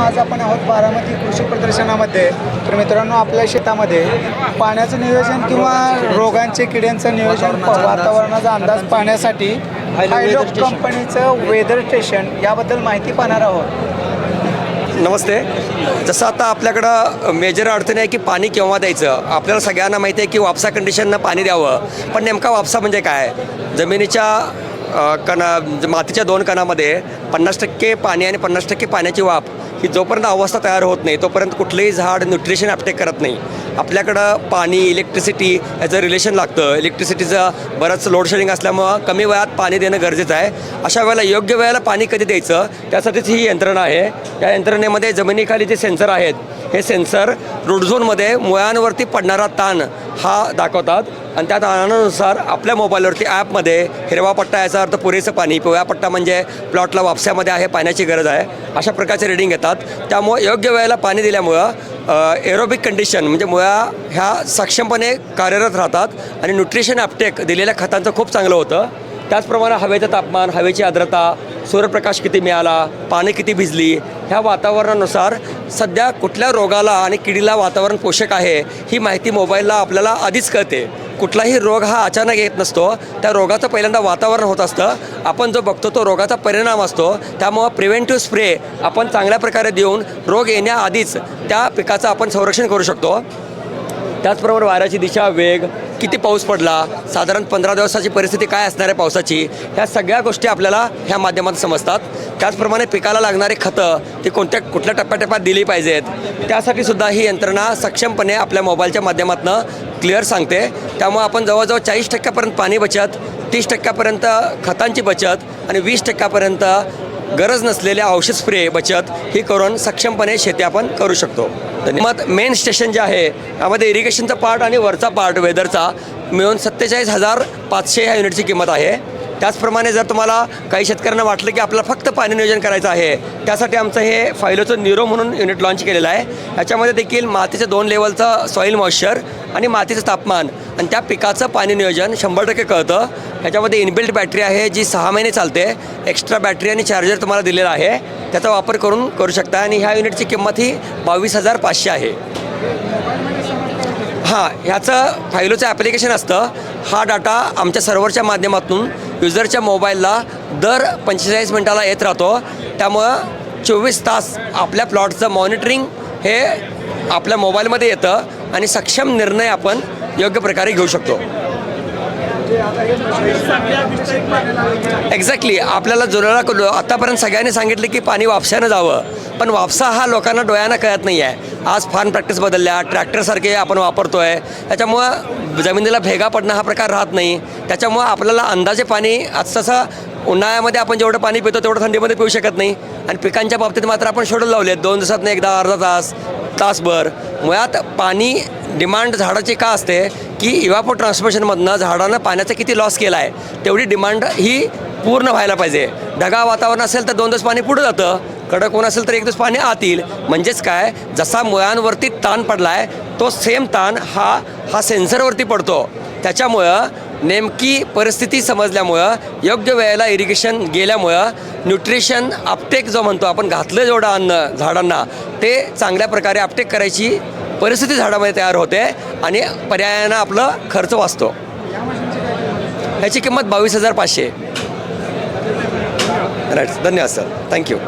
आज आपण आहोत बारामती कृषी प्रदर्शनामध्ये. तर मित्रांनो आपल्या शेतामध्ये पाण्याचं नियोजन किंवा रोगांचे किड्यांचं नियोजन वातावरणाचा अंदाज पाहण्यासाठी हायलो कंपनीचं वेदर स्टेशन याबद्दल माहिती पाहणार आहोत. नमस्ते. जसं आता आपल्याकडं मेजर अडचण आहे की पाणी केव्हा द्यायचं? आपल्याला सगळ्यांना माहिती आहे की वापसा कंडिशननं पाणी द्यावं. पण नेमका वापसा म्हणजे काय? जमिनीच्या कणा मातीच्या दोन कणामध्ये पन्नास टक्के पाणी आणि पन्नास टक्के पाण्याची वाफ. की जोपर्यंत अवस्था तयार होत नाही तोपर्यंत कुठलंही झाड न्यूट्रिशन अपटेक करत नाही. आपल्याकडं पाणी इलेक्ट्रिसिटी याचं रिलेशन लागतं. इलेक्ट्रिसिटीचं बरंच लोडशेडिंग असल्यामुळं कमी वयात पाणी देणं गरजेचं आहे. अशा वेळेला योग्य वेळेला पाणी कधी द्यायचं? त्यासाठीच ही यंत्रणा आहे. या यंत्रणेमध्ये जमिनीखाली जे सेन्सर आहेत हे सेन्सर रूट झोनमध्ये मुळांवरती पडणारा ताण हा दाखवतात. आणि त्या ताणानुसार आपल्या मोबाईलवरती ॲपमध्ये हिरवा पट्टा याचा अर्थ पुरेसं पाणी. पिवळा पट्टा म्हणजे प्लॉटला वापसामध्ये आहे पाण्याची गरज आहे. अशा प्रकारचे रिडिंग येतात. त्यामुळं योग्य वेळेला पाणी दिल्यामुळं एरोबिक कंडिशन म्हणजे मुळा ह्या सक्षमपणे कार्यरत राहतात. आणि न्यूट्रिशन अपटेक दिलेल्या खतांचं खूप चांगलं होतं. त्याचप्रमाणे हवेचं तापमान हवेची आर्द्रता सूर्यप्रकाश किती मिळाला पाणी किती भिजली ह्या वातावरणानुसार सध्या कुठल्या रोगाला आणि किडीला वातावरण पोषक आहे ही माहिती मोबाईलला आपल्याला आधीच कळते. कुठलाही रोग हा अचानक येत नसतो त्या रोगाचं पहिल्यांदा वातावरण होत असतं. आपण जो बघतो तो रोगाचा परिणाम असतो त्यामुळं प्रिव्हेंटिव्ह स्प्रे आपण चांगल्या प्रकारे देऊन रोग येण्याआधीच त्या पिकाचं आपण संरक्षण करू शकतो. त्याचप्रमाणे वाऱ्याची दिशा वेग किती पाऊस पडला? साधारण पंधरा दिवसाची परिस्थिती काय असणार आहे पावसाची? ह्या सगळ्या गोष्टी आपल्याला ह्या माध्यमात समजतात. त्याचप्रमाणे पिकाला लागणारी खतं ती कोणत्या कुठल्या टप्प्याटप्प्यात दिली पाहिजेत? त्यासाठी सुद्धा ही यंत्रणा सक्षमपणे आपल्या मोबाईलच्या माध्यमातून क्लिअर सांगते. त्यामुळे आपण जवळजवळ चाळीस टक्क्यापर्यंत पाणी बचत तीस टक्क्यापर्यंत खतांची बचत आणि वीस टक्क्यापर्यंत गरज नसलेल्या औषध स्प्रे बचत ही करून सक्षमपणे शेती आपण करू शकतो. मत मेन स्टेशन जे आहे यामध्ये इरिगेशनचा पार्ट आणि वरचा पार्ट वेदरचा मिळून सत्तेचाळीस हजार पाचशे ह्या युनिटची किंमत आहे. त्याचप्रमाणे जर तुम्हाला काही शेतकऱ्यांना वाटलं की आपल्याला फक्त पाणी नियोजन करायचं आहे त्यासाठी आमचं हे फायलोचं निरो म्हणून युनिट लॉन्च केलेलं आहे. ह्याच्यामध्ये देखील मातीचं दोन लेवलचं सॉईल मॉइश्चर आणि मातीचं तापमान आणि त्या पिकाचं पाणी नियोजन शंभर टक्के कळतं. ह्याच्यामध्ये इनबिल्ट बॅटरी आहे जी सहा महिने चालते. एक्स्ट्रा बॅटरी आणि चार्जर तुम्हाला दिलेला आहे. त्याचा वापर करून करू शकता आणि ह्या युनिटची किंमत ही बावीस हजार पाचशे आहे. हां ह्याचं फायलोचं ॲप्लिकेशन असतं. हा डाटा आमच्या सर्व्हरच्या माध्यमातून युजरच्या मोबाईलला दर पंचेचाळीस मिनटाला येत राहतो. त्यामुळं चोवीस तास आपल्या प्लॉटचं मॉनिटरिंग हे आपल्या मोबाईलमध्ये येतं आणि सक्षम निर्णय आपण योग्य प्रकारे घेऊ शकतो. एक्झॅक्टली आपल्याला जुळला आतापर्यंत सगळ्यांनी सांगितलं की पाणी वापशानं जावं. पण वापसा हा लोकांना डोळ्यांना कळत नाही आहे आज फार्म प्रॅक्टिस बदलल्या ट्रॅक्टरसारखे आपण वापरतो आहे त्याच्यामुळं जमिनीला भेगा पडणं हा प्रकार राहत नाही. त्याच्यामुळं आपल्याला अंदाजे पाणी आज उन्हाळ्यामध्ये आपण जेवढं पाणी पितो तेवढं थंडीमध्ये पिऊ शकत नाही. आणि पिकांच्या बाबतीत मात्र आपण शेड्यूल लावले दोन दिवसात एकदा अर्धा तास तासभर. मुळात पाणी डिमांड झाडाची का असते? की इवापो ट्रान्समिशनमधनं झाडानं पाण्याचा किती लॉस केला आहे तेवढी डिमांड ही पूर्ण व्हायला पाहिजे. ढगाळ वातावरण असेल तर दोन दिवस पाणी पुढं जातं. कडक ऊन असेल तर एक दिवस पाणी आत येईल. म्हणजेच काय? जसा मुळांवरती ताण पडला आहे तो सेम ताण हा हा सेन्सरवरती पडतो. त्याच्यामुळं नेमकी परिस्थिती समजल्यामुळं योग्य वेळेला इरिगेशन गेल्यामुळं न्यूट्रिशन अपटेक जो म्हणतो आपण घातलं जेवढं अन्न झाडांना ते चांगल्या प्रकारे अपटेक करायची परिस्थिती झाडामध्ये तयार होते आणि पर्यायानं आपलं खर्च वाचतो. ह्याची किंमत बावीस हजार पाचशे. राईट धन्यवाद सर थँक्यू